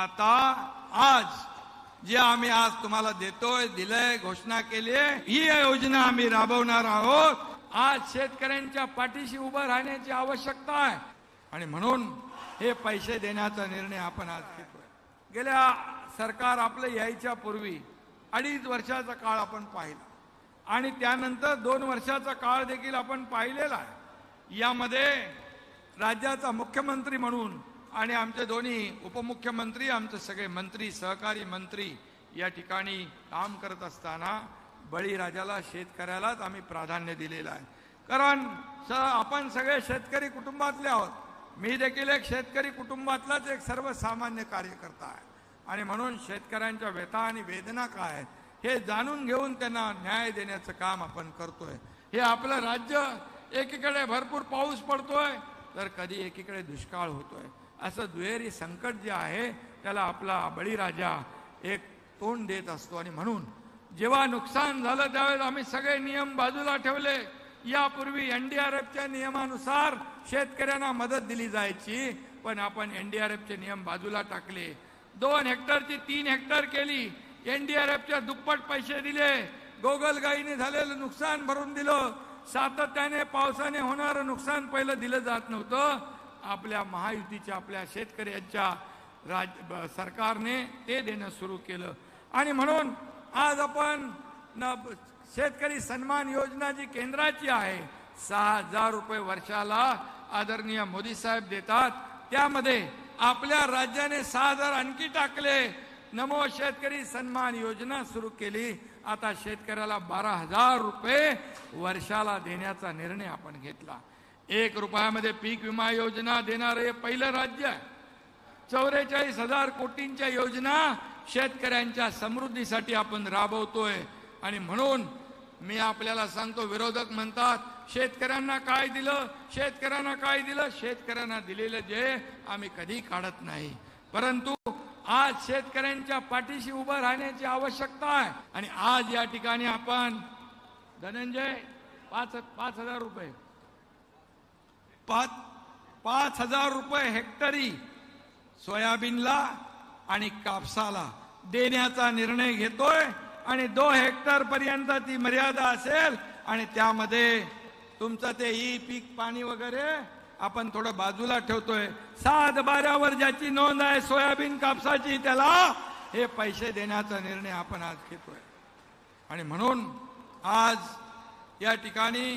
आता आज जे आम्ही आज तुम्हाला देतोय दिलंय घोषणा केली आहे, ही योजना आम्ही राबवणार आहोत. आज शेतकऱ्यांच्या पाठीशी उभं राहण्याची आवश्यकता आहे. आणि म्हणून हे पैसे देण्याचा निर्णय आपण आज घेतोय. गेल्या सरकार आपलं यायच्या पूर्वी अडीच वर्षाचा काळ आपण पाहिला. आणि त्यानंतर दोन वर्षाचा काळ देखील आपण पाहिलेला आहे. यामध्ये राज्याचा मुख्यमंत्री म्हणून आणि आमचे दोन्ही उपमुख्यमंत्री आमचे सगळे मंत्री सहकारी मंत्री या ठिकाणी काम करत असताना बळीराजाला शेतकऱ्यालाच आम्ही प्राधान्य दिलेलं आहे. कारण स आपण सगळे शेतकरी कुटुंबातले आहोत. मी देखील एक शेतकरी कुटुंबातलाच एक सर्वसामान्य कार्यकर्ता आहे. आणि म्हणून शेतकऱ्यांच्या व्यथा आणि वेदना काय आहेत हे जाणून घेऊन त्यांना न्याय देण्याचं काम आपण करतोय. हे आपलं राज्य एकीकडे भरपूर पाऊस पडतोय तर कधी एकीकडे दुष्काळ होतोय. असं दुहेरी संकट जे आहे त्याला आपला बळीराजा एक तोंड देत असतो. आणि म्हणून जेव्हा नुकसान झालं त्यावेळेस आम्ही सगळे नियम बाजूला ठेवले. यापूर्वी एनडीआरएफच्या नियमानुसार शेतकऱ्यांना मदत दिली जायची पण आपण एनडीआरएफचे नियम बाजूला टाकले. दोन हेक्टरची तीन हेक्टर केली. एनडीआरएफच्या दुप्पट पैसे दिले. गोगलगाईने झालेलं नुकसान भरून दिलं. सातत्याने पावसाने होणारं नुकसान पहिलं दिलं जात नव्हतं. आपल्या महायुतीच्या आपल्या शेतकऱ्यांच्या राज सरकारने ते देणं सुरू केलं. आणि म्हणून आज आपण न शेतकरी सन्मान योजना जी केंद्राची आहे सहा हजार रुपये वर्षाला आदरणीय मोदी साहेब देतात. त्यामध्ये आपल्या राज्याने सहा हजार आणखी टाकले. नमो शेतकरी सन्मान योजना सुरू केली. आता शेतकऱ्याला बारा हजार रुपये वर्षाला देण्याचा निर्णय आपण घेतला. एक रुपयामध्ये पीक विमा योजना देणारं हे पहिलं राज्य आहे. चौवेचाळीस हजार कोटींच्या योजना शेतकऱ्यांच्या समृद्धीसाठी आपण राबवतोय. आणि म्हणून मी आपल्याला सांगतो विरोधक म्हणतात शेतकऱ्यांना काय दिलं? शेतकऱ्यांना काय दिलं? शेतकऱ्यांना दिलेलं जे आम्ही कधी काढत नाही. परंतु आज शेतकऱ्यांच्या पाठीशी उभं राहण्याची आवश्यकता आहे. आणि आज या ठिकाणी आपण धनंजय पाच पाच हजार रुपये. पाच पाच हजार रुपये हेक्टरी सोयाबीनला आणि कापसाला देण्याचा निर्णय घेतोय आणि दो हेक्टर पर्यंत ती मर्यादा असेल आणि त्यामध्ये तुमचं ते ई पीक पाणी वगैरे आपण थोडं बाजूला ठेवतोय. सात बारावर ज्याची नोंद आहे सोयाबीन कापसाची त्याला हे पैसे देण्याचा निर्णय आपण आज घेतोय. आणि म्हणून आज या ठिकाणी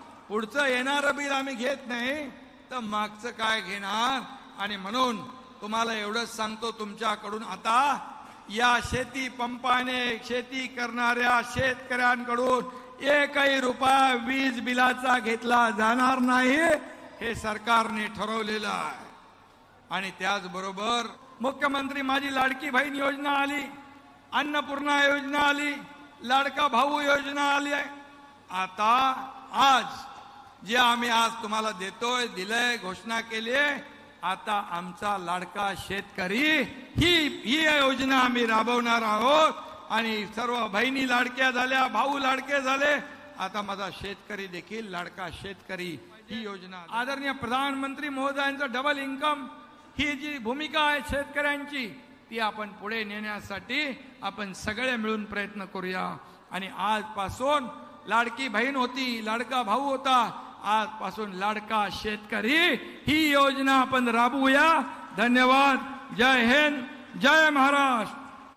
पुढचं येणारं बिल आम्ही घेत नाही तर मागचं काय घेणार? आणि म्हणून तुम्हाला एवढंच सांगतो तुमच्याकडून आता या शेती पंपाने शेती करणाऱ्या शेतकऱ्यांकडून एकही रुपया वीज बिलाचा घेतला जाणार नाही हे सरकारने ठरवलेलं आहे. आणि त्याचबरोबर मुख्यमंत्री माझी लाडकी बहीण योजना आली अन्नपूर्णा योजना आली लाडका भाऊ योजना आली आहे. आता आज जे आम्ही आज तुम्हाला देतोय दिलंय घोषणा केली आहे आता आमचा लाडका शेतकरी ही ही योजना आम्ही राबवणार आहोत. आणि सर्व बहिणी लाडक्या झाल्या भाऊ लाडके झाले आता माझा शेतकरी देखील लाडका शेतकरी ही योजना आदरणीय प्रधानमंत्री महोदयांचं डबल इन्कम ही जी भूमिका आहे शेतकऱ्यांची ती आपण पुढे नेण्यासाठी आपण सगळे मिळून प्रयत्न करूया. आणि आजपासून लाडकी बहीण होती लाडका भाऊ होता आजपासून लाडका शेतकरी ही योजना आपण राबवूया. धन्यवाद. जय हिंद. जय महाराष्ट्र.